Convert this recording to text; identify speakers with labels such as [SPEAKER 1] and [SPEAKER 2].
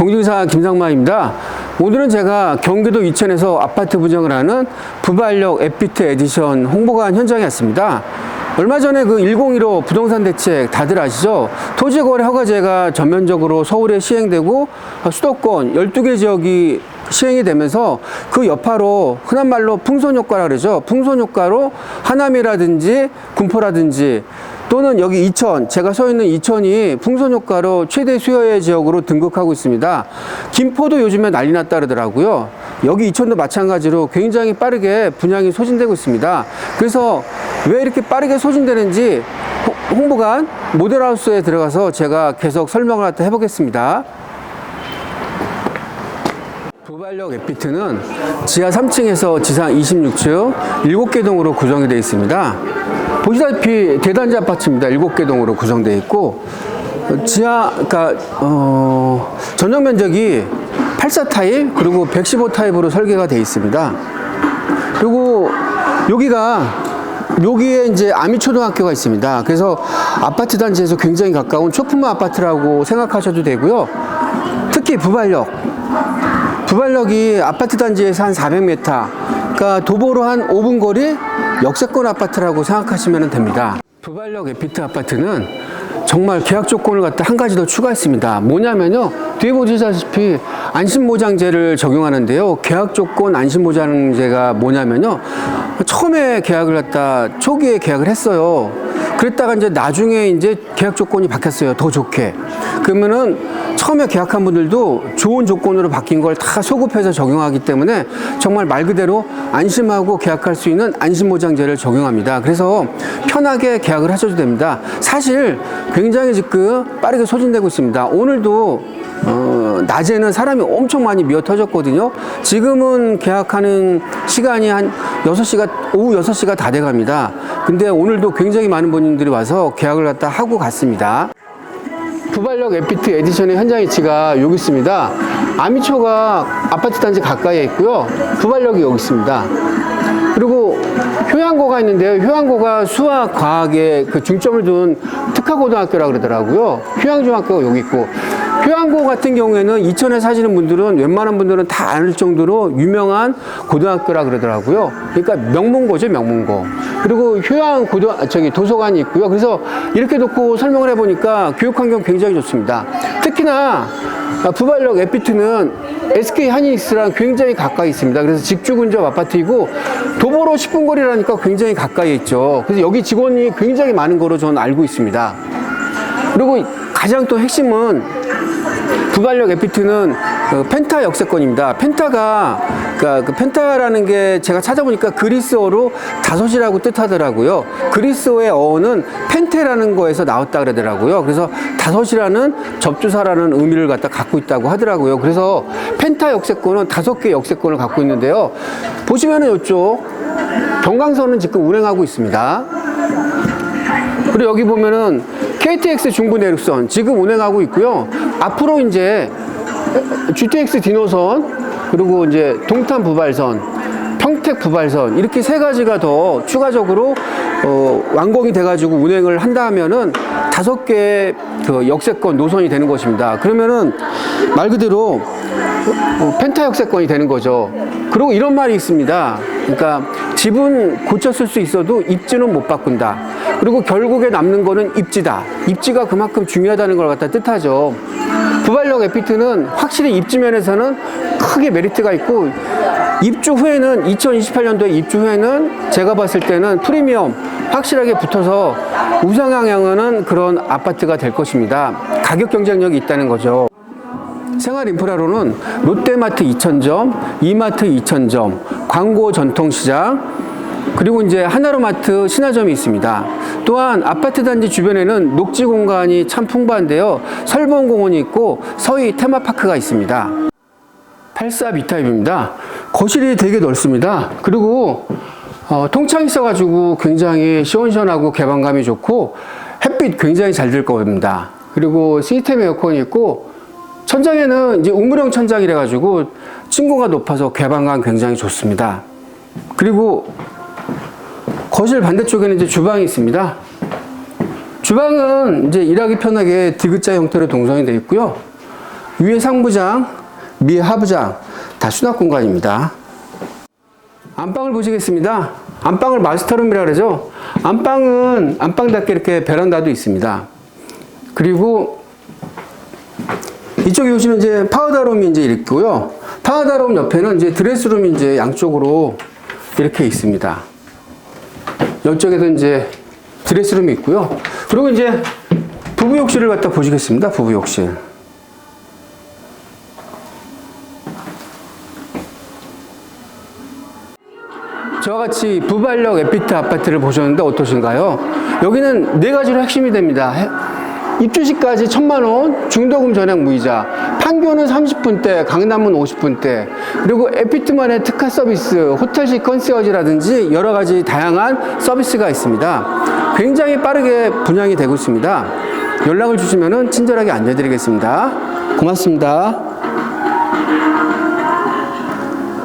[SPEAKER 1] 공중사 김상만입니다. 오늘은 제가 경기도 이천에서 아파트 분양을 하는 부발역 에피트 에디션 홍보관 현장에 왔습니다. 얼마 전에 그 101호 부동산 대책 다들 아시죠? 토지거래 허가제가 전면적으로 서울에 시행되고 수도권 12개 지역이 시행이 되면서 그 여파로 흔한 말로 풍선 효과라 그러죠. 풍선 효과로 하남이라든지 군포라든지 또는 여기 이천, 제가 서 있는 이천이 풍선 효과로 최대 수요의 지역으로 등극하고 있습니다. 김포도 요즘에 난리 났다 그러더라고요. 여기 이천도 마찬가지로 굉장히 빠르게 분양이 소진되고 있습니다. 그래서 왜 이렇게 빠르게 소진되는지 홍- 홍보관 모델하우스에 들어가서 제가 계속 설명을 해보겠습니다. 부발역 에피트는 지하 3층에서 지상 26층 7개 동으로 구성이 되어 있습니다. 보시다시피 대단지 아파트입니다. 7개 동으로 구성되어 있고 지하 그러니까 어, 전용 면적이 84 타입 그리고 115 타입으로 설계가 되어 있습니다. 그리고 여기가 여기에 이제 아미초등학교가 있습니다. 그래서 아파트 단지에서 굉장히 가까운 초품화 아파트라고 생각하셔도 되고요. 특히 부발역 부발역이 아파트 단지에서 한 400m, 그러니까 도보로 한 5분 거리 역세권 아파트라고 생각하시면 됩니다. 부발역 에피트 아파트는 정말 계약 조건을 갖다 한 가지 더 추가했습니다. 뭐냐면요. 뒤에 보시다시피 안심보장제를 적용하는데요. 계약 조건 안심보장제가 뭐냐면요. 처음에 계약을 갖다 초기에 계약을 했어요. 그랬다가 이제 나중에 이제 계약 조건이 바뀌었어요. 더 좋게. 그러면은 처음에 계약한 분들도 좋은 조건으로 바뀐 걸 다 소급해서 적용하기 때문에 정말 말 그대로 안심하고 계약할 수 있는 안심보장제를 적용합니다. 그래서 편하게 계약을 하셔도 됩니다. 사실 굉장히 지금 빠르게 소진되고 있습니다. 오늘도 어, 낮에는 사람이 엄청 많이 미어 터졌거든요. 지금은 계약하는 시간이 한 6시가, 오후 6시가 다 돼 갑니다. 근데 오늘도 굉장히 많은 분들이 와서 계약을 갖다 하고 갔습니다. 부발역 에피트 에디션의 현장 위치가 여기 있습니다. 아미초가 아파트 단지 가까이에 있고요. 부발역이 여기 있습니다. 그리고 효양고가 있는데요. 효양고가 수학, 과학에 그 중점을 둔 특화고등학교라 그러더라고요. 효양중학교가 여기 있고. 효양고 같은 경우에는 이천에 사시는 분들은 웬만한 분들은 다 아는 정도로 유명한 고등학교라 그러더라고요. 그러니까 명문고죠, 명문고. 그리고 효양 고등 저기 도서관이 있고요. 그래서 이렇게 놓고 설명을 해보니까 교육 환경 굉장히 좋습니다. 특히나 아, 부발역 에피트는 SK 하이닉스랑 굉장히 가까이 있습니다. 그래서 직주 근접 아파트이고 도보로 10분 거리라니까 굉장히 가까이 있죠. 그래서 여기 직원이 굉장히 많은 거로 저는 알고 있습니다. 그리고 가장 또 핵심은 부발역 에피트는 그 펜타 역세권입니다. 펜타가 그러니까 그 펜타라는 게 제가 찾아보니까 그리스어로 다섯이라고 뜻하더라고요. 그리스어의 어는 펜테라는 거에서 나왔다 그러더라고요. 그래서 다섯이라는 접주사라는 의미를 갖다 갖고 있다고 하더라고요. 그래서 펜타 역세권은 다섯 개 역세권을 갖고 있는데요. 보시면은 이쪽 경강선은 지금 운행하고 있습니다. 그리고 여기 보면은 KTX 중부 내륙선 지금 운행하고 있고요. 앞으로 이제 GTX 디노선 그리고 이제 동탄 부발선, 평택 부발선 이렇게 세 가지가 더 추가적으로 어, 완공이 돼가지고 운행을 한다 하면은 다섯 개의 그 역세권 노선이 되는 것입니다. 그러면은 말 그대로 어, 펜타 역세권이 되는 거죠. 그리고 이런 말이 있습니다. 그러니까 집은 고쳤을 수 있어도 입지는 못 바꾼다. 그리고 결국에 남는 거는 입지다. 입지가 그만큼 중요하다는 걸 갖다 뜻하죠. 부발역 에피트는 확실히 입지 면에서는 크게 메리트가 있고 입주 후에는 2028년도에 입주 후에는 제가 봤을 때는 프리미엄 확실하게 붙어서 우상향하는 그런 아파트가 될 것입니다. 가격 경쟁력이 있다는 거죠. 생활 인프라로는 롯데마트 2,000점, 이마트 2,000점, 광고 전통시장, 그리고 이제 하나로마트 신화점이 있습니다. 또한 아파트 단지 주변에는 녹지 공간이 참 풍부한데요. 설봉공원이 있고 서희 테마파크가 있습니다. 84 B타입입니다. 거실이 되게 넓습니다. 그리고 어, 통창 있어가지고 굉장히 시원시원하고 개방감이 좋고 햇빛 굉장히 잘 들 겁니다. 그리고 시스템 에어컨이 있고 천장에는 이제 우물형 천장이라 가지고 층고가 높아서 개방감 굉장히 좋습니다. 그리고 거실 반대쪽에는 이제 주방이 있습니다. 주방은 이제 일하기 편하게 디귿자 형태로 동선이 되어 있고요. 위에 상부장, 밑에 하부장 다 수납 공간입니다. 안방을 보시겠습니다. 안방을 마스터룸이라 그러죠. 안방은 안방답게 이렇게 베란다도 있습니다. 그리고 이쪽에 오시면 이제 파우더룸이 이제 있고요. 파우더룸 옆에는 이제 드레스룸이 이제 양쪽으로 이렇게 있습니다. 이쪽에도 이제 드레스룸이 있고요. 그리고 이제 부부 욕실을 갖다 보시겠습니다. 부부 욕실. 저와 같이 부발력 에피트 아파트를 보셨는데 어떠신가요? 여기는 네 가지로 핵심이 됩니다. 해- 입주시까지 천만 원, 중도금 전액 무이자, 판교는 30분대, 강남은 50분대, 그리고 에피트만의 특화 서비스, 호텔식 컨시어지라든지 여러 가지 다양한 서비스가 있습니다. 굉장히 빠르게 분양이 되고 있습니다. 연락을 주시면 친절하게 안내드리겠습니다. 고맙습니다.